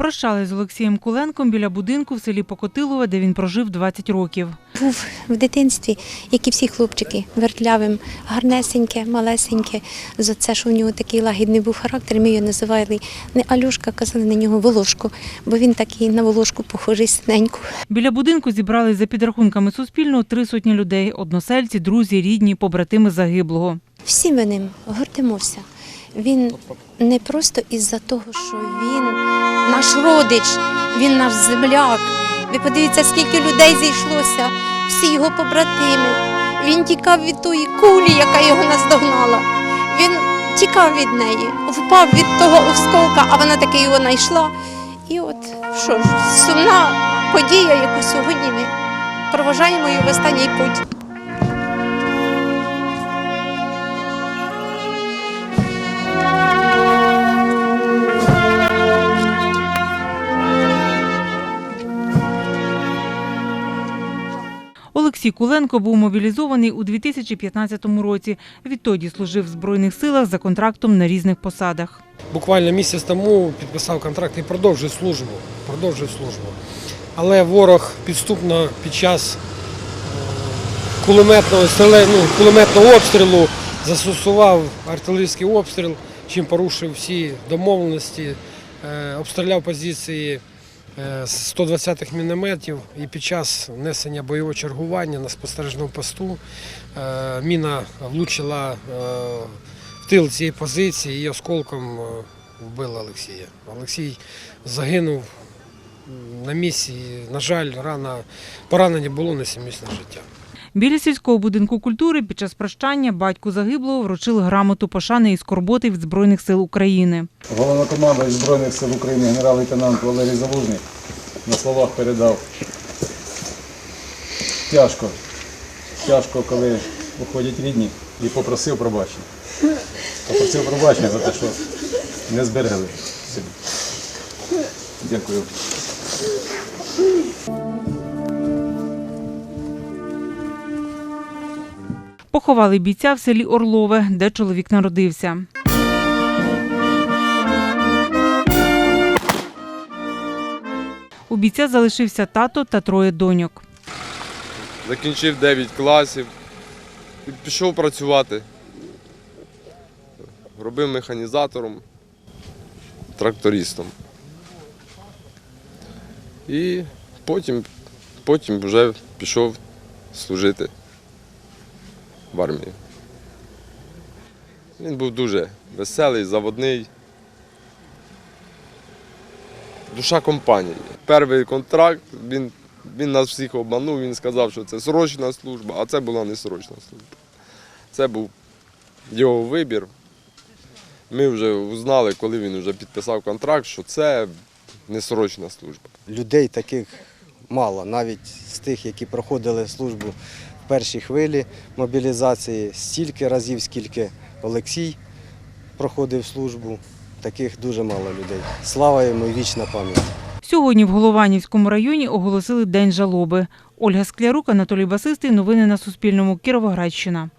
Прощались з Олексієм Куленком біля будинку в селі Покотилове, де він прожив 20 років. Був в дитинстві, як і всі хлопчики, вертлявим, гарнесеньке, малесеньке. За це, що в нього такий лагідний був характер, ми його називали не Алюшка, казали на нього Волошко, бо він такий на Волошку похожий синеньку. Біля будинку зібрались за підрахунками Суспільного три сотні людей: односельці, друзі, рідні, побратими загиблого. Всі ми ним гордимося. Він не просто із-за того, що він наш родич, він наш земляк. Ви подивіться, скільки людей зійшлося, всі його побратими. Він тікав від тої кулі, яка його наздогнала. Він тікав від неї, впав від того осколка, а вона таки його знайшла. І от що ж, сумна подія, яку сьогодні ми проважаємо її в останній путь. Олексій Куленко був мобілізований у 2015 році. Відтоді служив в Збройних силах за контрактом на різних посадах. Буквально місяць тому підписав контракт і продовжив службу. Продовжив службу. Але ворог підступно під час е, кулеметного, ну, кулеметного обстрілу застосував артилерійський обстріл, чим порушив всі домовленості, е, обстріляв позиції 120-х мінометів і під час несення бойового чергування на спостережному посту е, міна влучила е, в тил цієї позиції і осколком е, вбила Олексія. Олексій загинув на місці. На жаль, рана поранення було на сімісне життя. Біля сільського будинку культури під час прощання батьку загиблого вручили грамоту пошани і скорботи від Збройних сил України. Головнокомандувач Збройних сил України генерал-лейтенант Валерій Залужний на словах передав. Тяжко. Тяжко, коли уходять рідні і попросив пробачення. Попросив пробачення за те, що не зберегли собі. Дякую. Поховали бійця в селі Орлове, де чоловік народився. У бійця залишився тато та троє доньок. закінчив 9 класів і пішов працювати. Робив механізатором, трактористом. І потім, потім вже пішов служити в армії. Він був дуже веселий, заводний. Душа компанії. Перший контракт, він він нас всіх обманув, він сказав, що це срочна служба, а це була не срочна служба. Це був його вибір. Ми вже узнали, коли він вже підписав контракт, що це не срочна служба. людей таких мало, навіть з тих, які проходили службу в першій хвилі мобілізації, стільки разів, скільки Олексій проходив службу, таких дуже мало людей. Слава йому і вічна пам'ять. Сьогодні в Голованівському районі оголосили День жалоби. Ольга Склярук, Анатолій Басистий. Новини на Суспільному. Кіровоградщина.